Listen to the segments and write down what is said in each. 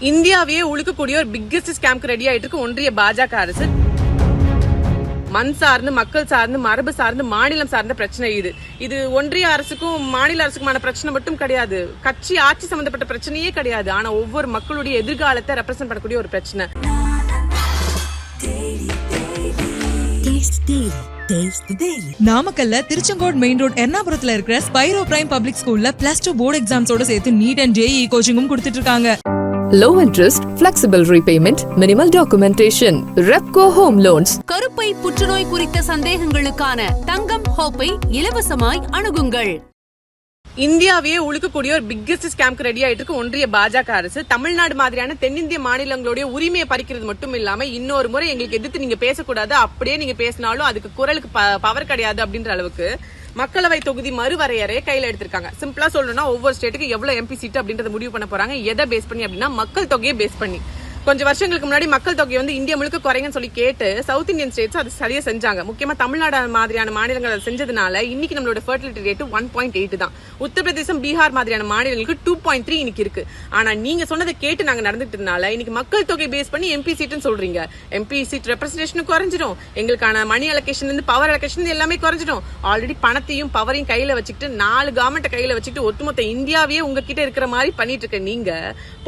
இந்தியாவையே உழுக்கக்கூடிய ஒரு biggest ஸ்கேம்க்கு ready ஆயிட்டு இருக்கு ஒன்றிய பாஜக அரசு. மண் சார்ந்து மக்கள் சார்ந்து மரபு சார்ந்து மாநிலம் சார்ந்த பிரச்சனை இது. இது ஒன்றிய அரசுக்கும் மாநில அரசுக்குமான பிரச்சனை மட்டும் கிடையாது. கட்சி ஆட்சி சம்பந்தப்பட்ட பிரச்சனையே கிடையாது. ஆனா ஒவ்வொரு மக்களுடைய எதிர்காலத்தை ரெப்ரசென்ட் பண்ணக்கூடிய ஒரு பிரச்சனை. நாமக்கல்ல திருச்செங்கோடு மெயின் ரோட் எர்ணாபுரத்துல இருக்கிற ஸ்பைரோ பிரைம் பப்ளிக் ஸ்கூல்ல பிளஸ் டூ போர்டு எக்ஸாம்ஸோட சேர்த்து நீட் அண்ட் ஜேஇ கோச்சிங்கும் கொடுத்துட்டு இருக்காங்க. Low interest, flexible repayment, minimal documentation. Repco Home Loans. கருப்பை புற்றுநோய் குறித்த சந்தேகங்களுக்கான தங்கம் ஹோப்பை இலவசமாய் அணுகுங்கள் இந்தியாவையே உழுக்கக்கூடிய ஒரு பிக்கெஸ்ட் ஸ்கேம்க்கு ரெடி ஆயிட்டு இருக்கு ஒன்றிய பாஜக அரசு தமிழ்நாடு மாதிரியான தென்னிந்திய மாநிலங்களுடைய உரிமையை பறிக்கிறது மட்டும் இல்லாம இன்னொரு முறை எங்களுக்கு எதிர்த்து நீங்க பேசக்கூடாது அப்படியே நீங்க பேசினாலும் அதுக்கு குரலுக்கு பவர் கிடையாது அப்படின்ற அளவுக்கு மக்களவை தொகுதி மறுவரையறையை கையில் எடுத்திருக்காங்க. சிம்பிளா சொல்லணும்னா ஒவ்வொரு ஸ்டேட்டுக்கு எவ்வளவு எம்பி சீட் அப்படின்றத முடிவு பண்ண போறாங்க. எதை பேஸ் பண்ணி அப்படின்னா மக்கள் தொகையை பேஸ் பண்ணி. கொஞ்சம் வருஷங்களுக்கு முன்னாடி மக்கள் தொகை வந்து இந்தியா முழுக்க குறைங்கன்னு சொல்லி கேட்டு சவுத் இந்தியன் ஸ்டேட்ஸ் அது சரியா செஞ்சாங்க. முக்கியமா தமிழ்நாடு மாதிரியான மாநிலங்கள் அதை செஞ்சதுனால இன்னைக்கு நம்மளோட fertility rate one point eight தான். உத்தரப்பிரதேசம் பீகார் மாதிரியான மாநிலங்களுக்கு டூ பாயிண்ட் த்ரீ இன்னைக்கு இருக்கு. ஆனா நீங்க சொன்னதை கேட்டு நாங்க நடந்துட்டதுனால இன்னைக்கு மக்கள் தொகை பேஸ் பண்ணி எம்பி சீட்னு சொல்றீங்க. எம்பி சீட் ரெப்ரஸன்டேஷன் குறைஞ்சிடும் எங்களுக்கான மணி அலோகேஷன் இருந்து பவர் அலோகேஷன் எல்லாமே குறைஞ்சிடும் ஆல்ரெடி பணத்தையும் பவரையும் கையில வச்சுக்கிட்டு நாலு கவர்மெண்ட் கையில வச்சுட்டு ஒட்டுமொத்த இந்தியாவே உங்ககிட்ட இருக்கிற மாதிரி பண்ணிட்டு இருக்க நீங்க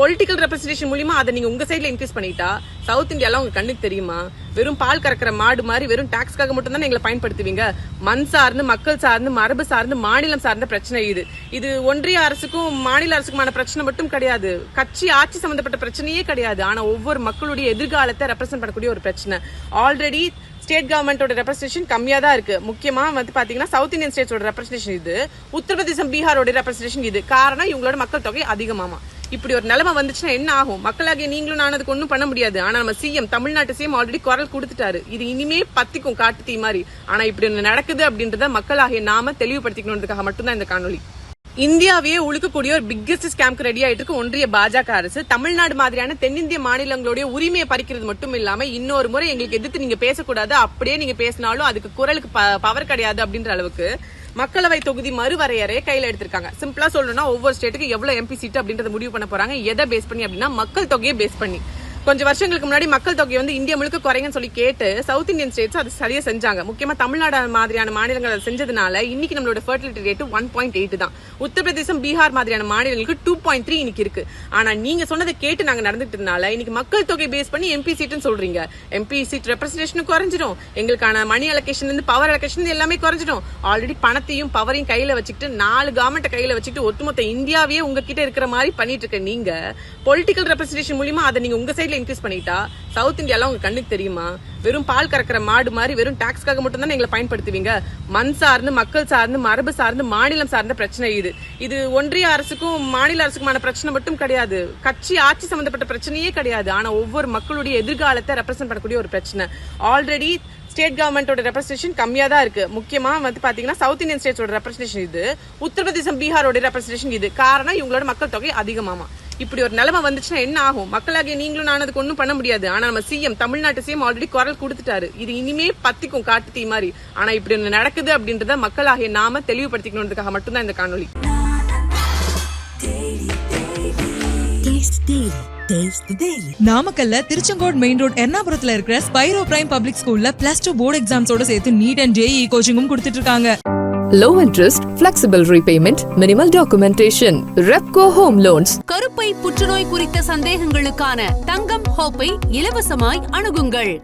பொலிட்டிக்கல் ரெப்ரஸன்டேஷன் மூலியமா அதை நீங்க உங்க சைடுல இன்க்ரீஸ் பண்ணிட்டா சவுத் இந்தியால உங்க கண்ணுக்கு தெரியுமா? வெறும் பால் கறக்கிற மாடு மாதிரி வெறும் டாக்ஸ்க்காக மட்டும் தான் எங்களை பயன்படுத்துவீங்க? மண் சார்ந்து மக்கள் சார்ந்து மரபு சார்ந்து மாநிலம் சார்ந்த பிரச்சனை இது. இது ஒன்றிய அரசுக்கும் மாநில அரசுக்குமான பிரச்சனை மட்டும் கிடையாது. கட்சி ஆட்சி சம்பந்தப்பட்ட பிரச்சனையே கிடையாது. ஆனா ஒவ்வொரு மக்களுடைய எதிர்காலத்தை ரெப்ரசென்ட் பண்ணக்கூடிய ஒரு பிரச்சனை. ஆல்ரெடி ஸ்டேட் கவர்மெண்டோட ரெப்ரஸன்டேஷன் கம்மியா தான் இருக்கு. முக்கியமா வந்து பாத்தீங்கன்னா சவுத் இந்தியன் ஸ்டேட்ஸோட ரெப்ரஸன்டேஷன் இது. உத்தரப்பிரதேசம் பீகாரோட ரெப்ரஸன்டேஷன் இது. காரணம் இவங்களோட மக்கள் தொகை அதிகமாமா. இப்படி ஒரு நிலைமை வந்துச்சுன்னா என்ன ஆகும்? மக்களாகிய நீங்களும் நான் அதுக்கு ஒன்றும் பண்ண முடியாது. ஆனா நம்ம சிஎம் தமிழ்நாட்டு சிஎம் ஆல்ரெடி குரல் கொடுத்துட்டாரு. இது இனிமே பத்திக்கும் காட்டு தீ மாதிரி. ஆனா இப்படி ஒன்று நடக்குது அப்படின்றத மக்களாகிய நாம தெளிவுபடுத்திக்கணுன்றதுக்காக மட்டும்தான் இந்த காணொலி இந்தியாவையே உழுக்கக்கூடிய ஒரு பிக்கெஸ்ட் ஸ்கேம்க்கு ரெடி ஆயிட்டு இருக்கு ஒன்றிய பாஜக அரசு. தமிழ்நாடு மாதிரியான தென்னிந்திய மாநிலங்களுடைய உரிமையை பறிக்கிறது மட்டும் இல்லாம இன்னொரு முறை எங்களுக்கு எதிர்த்து நீங்க பேசக்கூடாது. அப்படியே நீங்க பேசினாலும் அதுக்கு குரலுக்கு பவர் கிடையாது அப்படின்ற அளவுக்கு மக்களவை தொகுதி மறுவரையறையை கையில் எடுத்திருக்காங்க. சிம்பிளா சொல்லணும்னா ஒவ்வொரு ஸ்டேட்டுக்கு எவ்வளவு எம்பி சீட் அப்படின்றத முடிவு பண்ண போறாங்க. எதை பேஸ் பண்ணி அப்படின்னா மக்கள் தொகையை பேஸ் பண்ணி. கொஞ்சம் வருஷங்களுக்கு முன்னாடி மக்கள் தொகை வந்து இந்தியா முழுக்க குறைங்கன்னு சொல்லி கேட்டு சவுத் இந்தியன் ஸ்டேட்ஸ் அது சரியா செஞ்சாங்க. முக்கியமா தமிழ்நாடு மாதிரியான மாநிலங்கள் அதை செஞ்சதுனால இன்னைக்கு நம்மளோட fertility rate one point eight தான். உத்தரப்பிரதேசம் பீகார் மாதிரியான மாநிலங்களுக்கு டூ பாயிண்ட் த்ரீ இன்னைக்கு இருக்கு. ஆனா நீங்க சொன்னதை கேட்டு நாங்க நடந்துட்டதுனால இன்னைக்கு மக்கள் தொகை பேஸ் பண்ணி எம்பி சீட்னு சொல்றீங்க. எம்பி சீட் ரெப்ரஸன்டேஷன் குறைஞ்சிடும் எங்களுக்கான மணி அலோகேஷன் இருந்து பவர் அலோகேஷன் எல்லாமே குறைஞ்சிடும் ஆல்ரெடி பணத்தையும் பவரையும் கையில வச்சுக்கிட்டு நாலு கவர்மெண்ட் கையில வச்சுக்கிட்டு ஒட்டுமொத்த இந்தியாவே உங்ககிட்ட இருக்கிற மாதிரி பண்ணிட்டு இருக்க நீங்க பொலிட்டிக்கல் ரெப்ரஸன்டேஷன் மூலியமா அதை நீங்க உங்க சைட்ல இன்க்ரீஸ் பண்ணிட்டா சவுத் இந்தியால உங்க கண்ணுக்கு தெரியுமா? வெறும் பால் கறக்கிற மாடு மாதிரி வெறும் டாக்ஸ்க்காக மட்டும் தான் எங்களை பயன்படுத்துவீங்க? மண் சார்ந்து மக்கள் சார்ந்து மரபு சார்ந்து மாநிலம் சார்ந்த பிரச்சனை இது. இது ஒன்றிய அரசுக்கும் மாநில அரசுக்குமான பிரச்சனை மட்டும் கிடையாது. கட்சி ஆட்சி சம்பந்தப்பட்ட பிரச்சனையே கிடையாது. ஆனா ஒவ்வொரு மக்களுடைய எதிர்காலத்தை ரெப்ரசென்ட் பண்ணக்கூடிய ஒரு பிரச்சனை. ஆல்ரெடி ஸ்டேட் கவர்மெண்டோட ரெப்ரஸன்டேஷன் கம்மியா தான் இருக்கு. முக்கியமா வந்து பாத்தீங்கன்னா சவுத் இந்தியன் ஸ்டேட்ஸோட ரெப்ரஸன்டேஷன் இது. உத்தரப்பிரதேசம் பீகாரோட ரெப்ரஸன்டேஷன் இது. காரணம் இவங்களோட மக்கள் தொகை அதிகமாமா. இப்படி ஒரு நிலைமை வந்துச்சுன்னா என்ன ஆகும்? மக்களாகிய நீங்களும் நான் அதுக்கு ஒன்றும் பண்ண முடியாது. ஆனால் நம்ம சிஎம் தமிழ்நாட்டு சிஎம் ஆல்ரெடி குரல் கொடுத்துட்டாரு. இது இனிமே பத்திக்கும் காட்டு தீ மாதிரி. ஆனால் இப்படி ஒன்று நடக்குது அப்படின்றத மக்களாகிய நாம தெளிவுபடுத்திக்கணுன்றதுக்காக மட்டும்தான் இந்த காணொலி நாமக்கல்ல திருச்செங்கோடு மெயின் ரோட் எர்ணாபுரத்துல இருக்கிற ஸ்பைரோ பிரைம் பப்ளிக் ஸ்கூல்ல பிளஸ் டூ போர்டு எக்ஸாம்ஸோட சேர்த்து நீட் அண்ட் ஜேஇ கோச்சிங்கும் கொடுத்துட்டு இருக்காங்க. Low interest flexible repayment minimal documentation Repco home loans கருப்பை புற்றுநோய் குறித்த சந்தேகங்களுக்கான தங்கம் ஹோப்பை இலவசமாய் அணுகுங்கள்